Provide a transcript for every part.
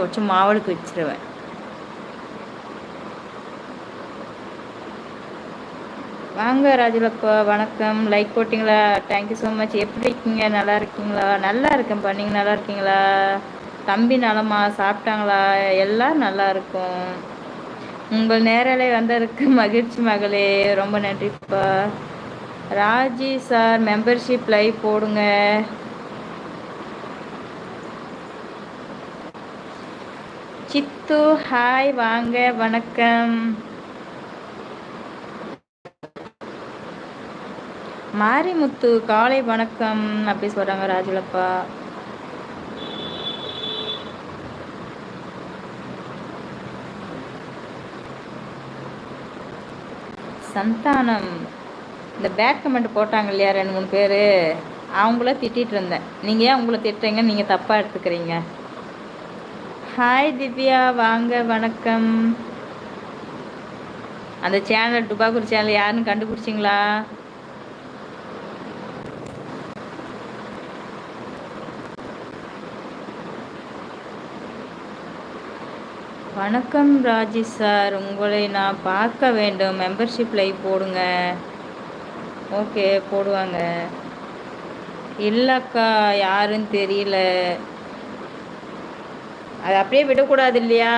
வச்சு மாவளுக்கு வச்சிருவேன். வாங்க ராஜலப்பா வணக்கம். லைக் போட்டிங்களா? தேங்க்யூ ஸோ மச் எப்படி இருக்கீங்க? நல்லா இருக்கீங்களா? நல்லா இருக்கேன்ப்பா. நீங்கள் நல்லா இருக்கீங்களா? தம்பி நலமா? சாப்பிட்டாங்களா? எல்லாம் நல்லா இருக்கும். உங்கள் நேரலை வந்ததற்கு மகிழ்ச்சி மகளே. ரொம்ப நன்றிப்பா. ராஜி சார் மெம்பர்ஷிப் லைவ் போடுங்க. சித்து ஹாய் வாங்க வணக்கம். மாரிமுத்து காலை வணக்கம் அப்படி சொல்றாங்க ராஜுலப்பா. சந்தானம். இந்த பேக் கமெண்ட் போட்டாங்க இல்லையா ரெண்டு மூணு பேர்? அவங்கள திட்டிகிட்டு இருந்தேன். நீங்கள் ஏன் உங்களை திட்டுறீங்க நீங்கள் தப்பாக எடுத்துக்கிறீங்க? ஹாய் திவ்யா வாங்க வணக்கம். அந்த சேனல் டுபாக்கூர் சேனல் யாருன்னு கண்டுபிடிச்சிங்களா? வணக்கம் ராஜி சார். உங்களை நான் பார்க்க வேண்டும். மெம்பர்ஷிப் லைவ் போடுங்க. ஓகே போடுவாங்க. இல்லைக்கா யாருன்னு தெரியல. அது அப்படியே விடக்கூடாது இல்லையா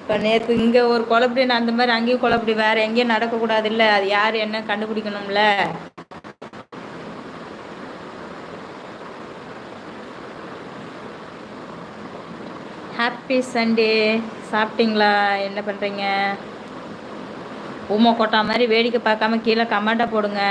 இப்போ நேற்று இங்கே ஒரு குழப்படி அந்த மாதிரி அங்கேயும் குழப்படி வேறு எங்கேயும் நடக்கக்கூடாது இல்லை அது யார் என்ன கண்டுபிடிக்கணும்ல? ஹாப்பி சண்டே சாப்பிட்டீங்களா? என்ன பண்ணுறீங்க உமை கொட்டா மாதிரி வேடிக்கை பார்க்காம கீழே கமெண்ட்டாக போடுங்க.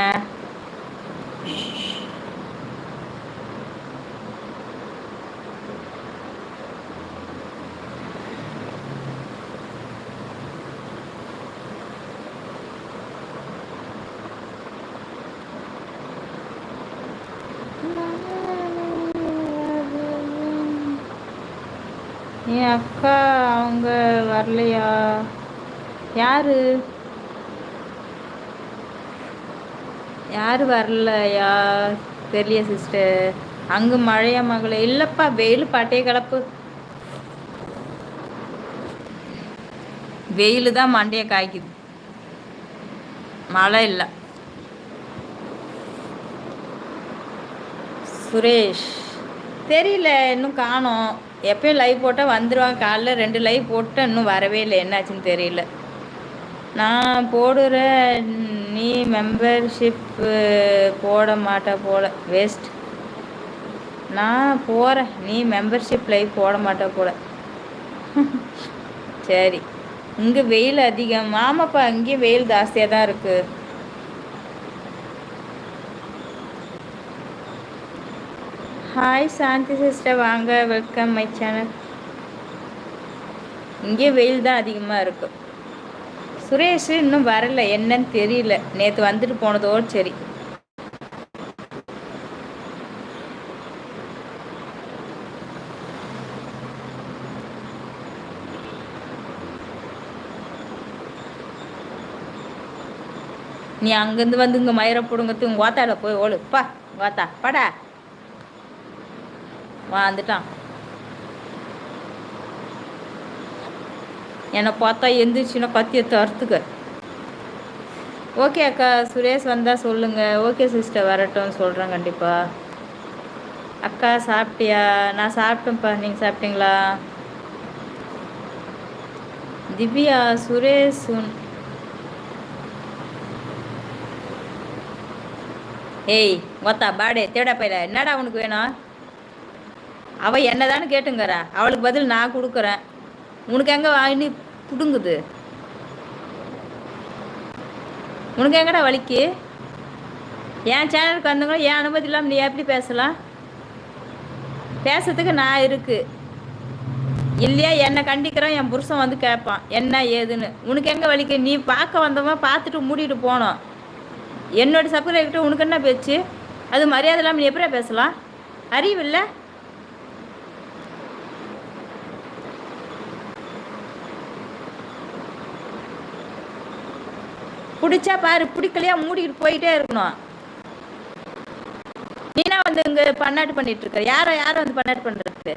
என் அக்கா அவங்க வரலையா? யாரு? யார் வரலையா? தெரியல சிஸ்டர் அங்கே மழையா மகளே? இல்லைப்பா வெயில் பட்டைய கலப்பு வெயில் தான் மண்டையை காய்க்குது. மழை இல்லை. சுரேஷ். தெரியல இன்னும் காணோம். எப்பயும் லைவ் போட்டால் வந்துடுவாங்க காலைல ரெண்டு லைவ் போட்டால் இன்னும் வரவே இல்லை. என்னாச்சுன்னு தெரியல. நான் போடுற நீ மெம்பர்ஷிப் போட மாட்டேன் போல. வேஸ்ட் நான் போகிறேன் நீ மெம்பர்ஷிப் லைவ் போட மாட்ட போல. சரி. இங்கே வெயில் அதிகம். ஆமாப்பா இங்கேயும் வெயில் ஜாஸ்தியாக தான் இருக்குது ஹாய் சாந்தி சிஸ்டர் வாங்க வெல்கம் மை சேனல் இங்கே வெயில் தான் அதிகமாக இருக்கும் சுரேஷ் இன்னும் வரல. என்னன்னு தெரியல. நேற்று வந்துட்டு போனதோடு சரி. நீ அங்கேருந்து வந்து இங்கே மயிரை பிடுங்கிறது உங்கள் வாத்தாவில் போய் ஓழுப்பா வாத்தா படா. வந்துட்டான் என்னை பார்த்தா எந்திரிச்சுன்னா கத்தியை தருத்துக்க ஓகே அக்கா சுரேஷ் வந்தால் சொல்லுங்கள் ஓகே சிஸ்டர் வரட்டும் சொல்கிறேன் கண்டிப்பாக அக்கா சாப்பிட்டியா? நான் சாப்பிட்டேன்ப்பா. நீங்கள் சாப்பிட்டீங்களா? திவ்யா சுரேஷ் ஏய் ஒத்தா பாடே தேடா பையில. என்னடா உனக்கு வேணும்? அவள் என்னதானு கேட்டுங்கிறா. அவளுக்கு பதில் நான் கொடுக்குறேன். உனக்கு எங்கே வாங்கி புடுங்குது. உனக்கு எங்கடா வலிக்கு? என் சேனலுக்கு வந்தவங்க என் அனுமதி இல்லாமல் நீ எப்படி பேசலாம்? பேசுறதுக்கு நான் இருக்கு. இல்லையா என்னை கண்டிக்கிறோம் என் புருஷன் வந்து கேட்பான் என்ன ஏதுன்னு. உனக்கு எங்கே வலிக்கு? நீ பார்க்க வந்தவன் பார்த்துட்டு மூடிட்டு போனோம். என்னோட சப்ஸ்கிரைபர்கிட்ட உனக்கு என்ன பேச்சு? அது மரியாதை இல்லாமல் நீ எப்படியா பேசலாம்? அறிவில்லை பிடிச்சா பாரு பிடிக்கலையா மூடிக்கிட்டு போயிட்டே இருக்கணும். நீனா வந்து இங்கே பன்னாட்டு பண்ணிட்டு இருக்க. யாரோ யாரோ வந்து பன்னாட்டு பண்ணுறது